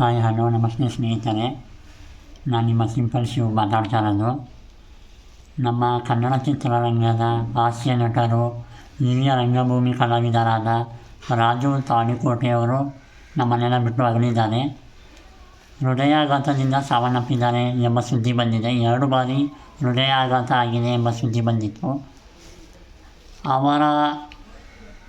Hi, hello, ನಮಸ್ತೆ ಸ್ನೇಹಿತರೆ. ನಾನು ನಿಮ್ಮ ಸಿಂಪಲ್ ಶಿವ್ ಮಾತಾಡ್ತಾ ಇರೋದು. ನಮ್ಮ ಕನ್ನಡ ಚಿತ್ರರಂಗದ ಹಾಸ್ಯ ನಟರು, ಹಿರಿಯ ರಂಗಭೂಮಿ ಕಲಾವಿದರಾದ ರಾಜು ತಾಳಿಕೋಟೆಯವರು ನಮ್ಮನ್ನೆಲ್ಲ ಬಿಟ್ಟು ಅಗಲಿದ್ದಾರೆ. ಹೃದಯಾಘಾತದಿಂದ ಸಾವನ್ನಪ್ಪಿದ್ದಾರೆ ಎಂಬ ಸುದ್ದಿ ಬಂದಿದೆ. ಎರಡು ಬಾರಿ ಹೃದಯಾಘಾತ ಆಗಿದೆ ಎಂಬ ಸುದ್ದಿ ಬಂದಿತ್ತು. ಅವರ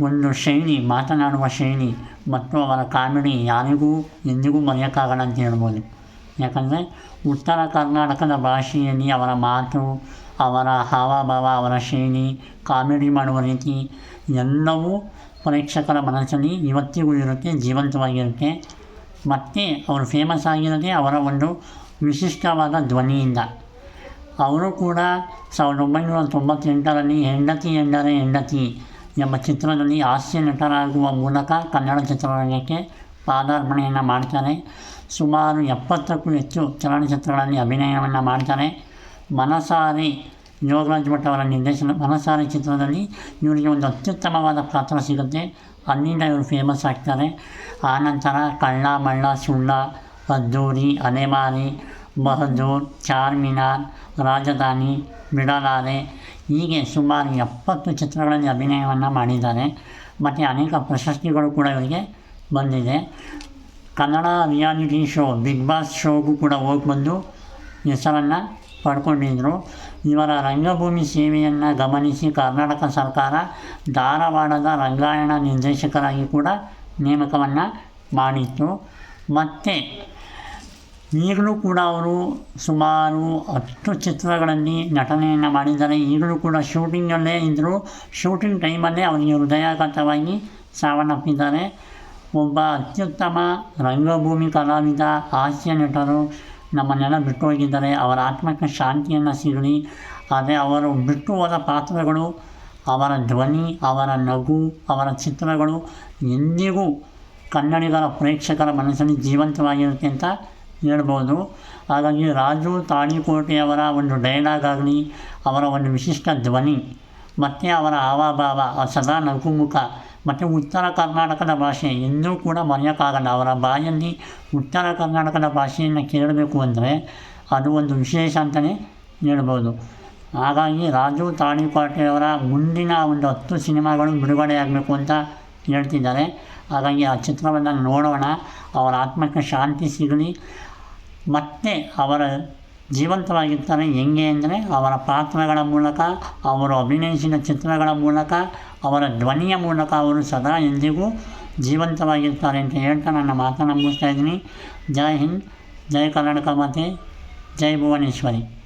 ಒಂದು ಶೈಲಿ ಮಾತನಾಡುವ ಶೈಲಿ ಮತ್ತು ಅವರ ಕಾಮಿಡಿ ಯಾರಿಗೂ ಎಂದಿಗೂ ಮರೆಯೋಕ್ಕಾಗಲ್ಲ ಅಂತ ಹೇಳ್ಬೋದು. ಯಾಕಂದರೆ ಉತ್ತರ ಕರ್ನಾಟಕದ ಭಾಷೆಯಲ್ಲಿ ಅವರ ಮಾತು, ಅವರ ಹಾವಭಾವ, ಅವರ ಶೈಲಿ ಕಾಮಿಡಿ ಮಾಡುವ ರೀತಿ ಎಲ್ಲವೂ ಪ್ರೇಕ್ಷಕರ ಮನಸ್ಸಲ್ಲಿ ಇವತ್ತಿಗೂ ಇರುತ್ತೆ, ಜೀವಂತವಾಗಿರುತ್ತೆ. ಮತ್ತು ಅವರು ಫೇಮಸ್ ಆಗಿರೋದೇ ಅವರ ಒಂದು ವಿಶಿಷ್ಟವಾದ ಧ್ವನಿಯಿಂದ. ಅವರು ಕೂಡ ಸಾವಿರದ ಒಂಬೈನೂರ ತೊಂಬತ್ತೆಂಟರಲ್ಲಿ ಹೆಂಡತಿ ಎಂದರೆ ಹೆಂಡತಿ. ಎಂಬ ಚಿತ್ರದಲ್ಲಿ ಹಾಸ್ಯ ನಟರಾಗುವ ಮೂಲಕ ಕನ್ನಡ ಚಿತ್ರರಂಗಕ್ಕೆ ಪಾದಾರ್ಪಣೆಯನ್ನು ಮಾಡ್ತಾರೆ ಸುಮಾರು ಎಪ್ಪತ್ತಕ್ಕೂ ಹೆಚ್ಚು ಚಲನಚಿತ್ರಗಳಲ್ಲಿ ಅಭಿನಯವನ್ನು ಮಾಡ್ತಾರೆ ಮನಸಾರಿ ಯೋಗರಾಜ್ ಭಟ್ ಅವರ ನಿರ್ದೇಶನ, ಮನಸಾರಿ ಚಿತ್ರದಲ್ಲಿ ಇವರಿಗೆ ಒಂದು ಅತ್ಯುತ್ತಮವಾದ ಪಾತ್ರ ಸಿಗುತ್ತೆ. ಅಲ್ಲಿಂದ ಇವರು ಫೇಮಸ್ ಆಗ್ತಾರೆ. ಆನಂತರ ಕಳ್ಳ, ಮಳ್ಳ, ಸುಳ್ಳ, ಅದ್ದೂರಿ, ಅಲೆಮಾರಿ, ಬಹದ್ದೂರ್, ಚಾರ್ಮಿನಾರ್, ರಾಜಧಾನಿ, ಬಿಡಲಾರೆ ಹೀಗೆ ಸುಮಾರು ಎಪ್ಪತ್ತು ಚಿತ್ರಗಳಲ್ಲಿ ಅಭಿನಯವನ್ನು ಮಾಡಿದ್ದಾರೆ. ಮತ್ತು ಅನೇಕ ಪ್ರಶಸ್ತಿಗಳು ಕೂಡ ಇವರಿಗೆ ಬಂದಿದೆ. Kannada reality show Bigg Boss ಶೋಗೂ ಕೂಡ ಹೋಗಿ ಬಂದು ಹೆಸರನ್ನು ಪಡ್ಕೊಂಡಿದ್ದರು ಇವರ ರಂಗಭೂಮಿ ಸೇವೆಯನ್ನು ಗಮನಿಸಿ ಕರ್ನಾಟಕ ಸರ್ಕಾರ ಧಾರವಾಡದ ರಂಗಾಯಣ ನಿರ್ದೇಶಕರಾಗಿ ಕೂಡ ನೇಮಕವನ್ನು ಮಾಡಿತ್ತು. ಮತ್ತು ಈಗಲೂ ಕೂಡ ಅವರು ಸುಮಾರು ಹತ್ತು ಚಿತ್ರಗಳಲ್ಲಿ ನಟನೆಯನ್ನು ಮಾಡಿದ್ದಾರೆ. ಈಗಲೂ ಕೂಡ ಶೂಟಿಂಗಲ್ಲೇ ಇದ್ದರು, ಶೂಟಿಂಗ್ ಟೈಮಲ್ಲೇ ಅವರಿಗೆ ಹೃದಯಾಘಾತವಾಗಿ ಸಾವನ್ನಪ್ಪಿದ್ದಾರೆ. ಒಬ್ಬ ಅತ್ಯುತ್ತಮ ರಂಗಭೂಮಿ ಕಲಾವಿದ, ಹಾಸ್ಯ ನಟರು ನಮ್ಮನ್ನೆಲ್ಲ ಬಿಟ್ಟು ಹೋಗಿದ್ದಾರೆ. ಅವರ ಆತ್ಮಕ್ಕೆ ಶಾಂತಿಯನ್ನು ಸಿಗಲಿ. ಆದರೆ ಅವರು ಬಿಟ್ಟು ಹೋದ ಪಾತ್ರಗಳು, ಅವರ ಧ್ವನಿ, ಅವರ ನಗು, ಅವರ ಚಿತ್ರಗಳು ಎಂದಿಗೂ ಕನ್ನಡಿಗರ ಪ್ರೇಕ್ಷಕರ ಮನಸ್ಸಲ್ಲಿ ಜೀವಂತವಾಗಿರುತ್ತೆ ಅಂತ ಹೇಳ್ಬೋದು. ಹಾಗಾಗಿ ರಾಜು ತಾಳಿಕೋಟೆಯವರ ಒಂದು ಡೈಲಾಗ್ ಆಗಲಿ, ಅವರ ಒಂದು ವಿಶಿಷ್ಟ ಧ್ವನಿ, ಮತ್ತು ಅವರ ಹಾವಭಾವ ಸದಾ ನಗುಮುಖ, ಮತ್ತು ಉತ್ತರ ಕರ್ನಾಟಕದ ಭಾಷೆ ಎಂದೂ ಕೂಡ ಮರೆಯೋಕ್ಕಾಗಲ್ಲ. ಅವರ ಬಾಯಲ್ಲಿ ಉತ್ತರ ಕರ್ನಾಟಕದ ಭಾಷೆಯನ್ನು ಕೇಳಬೇಕು ಅಂದರೆ ಅದು ಒಂದು ವಿಶೇಷ ಅಂತಲೇ ಹೇಳ್ಬೋದು. ಹಾಗಾಗಿ ರಾಜು ತಾಳಿಕೋಟೆಯವರ ಮುಂದಿನ ಒಂದು ಹತ್ತು ಸಿನಿಮಾಗಳು ಬಿಡುಗಡೆ ಆಗಬೇಕು ಅಂತ ಹೇಳ್ತಿದ್ದಾರೆ. ಹಾಗಾಗಿ ಆ ಚಿತ್ರವನ್ನು ನೋಡೋಣ. ಅವರ ಆತ್ಮಕ್ಕೆ ಶಾಂತಿ ಸಿಗಲಿ. ಮತ್ತು ಅವರ ಜೀವಂತವಾಗಿರ್ತಾರೆ. ಹೆಂಗೆ ಅಂದರೆ ಅವರ ಪಾತ್ರಗಳ ಮೂಲಕ, ಅವರು ಅಭಿನಯಿಸಿದ ಚಿತ್ರಗಳ ಮೂಲಕ, ಅವರ ಧ್ವನಿಯ ಮೂಲಕ ಅವರು ಸದಾ ಎಂದಿಗೂ ಜೀವಂತವಾಗಿರ್ತಾರೆ ಅಂತ ಹೇಳ್ತಾ ನನ್ನ ಮಾತನ್ನು ಮುಗಿಸ್ತಾ ಇದ್ದೀನಿ. ಜೈ ಹಿಂದ್, ಜೈ ಕರ್ನಾಟಕ ಮಾತೆ, ಜೈ ಭುವನೇಶ್ವರಿ.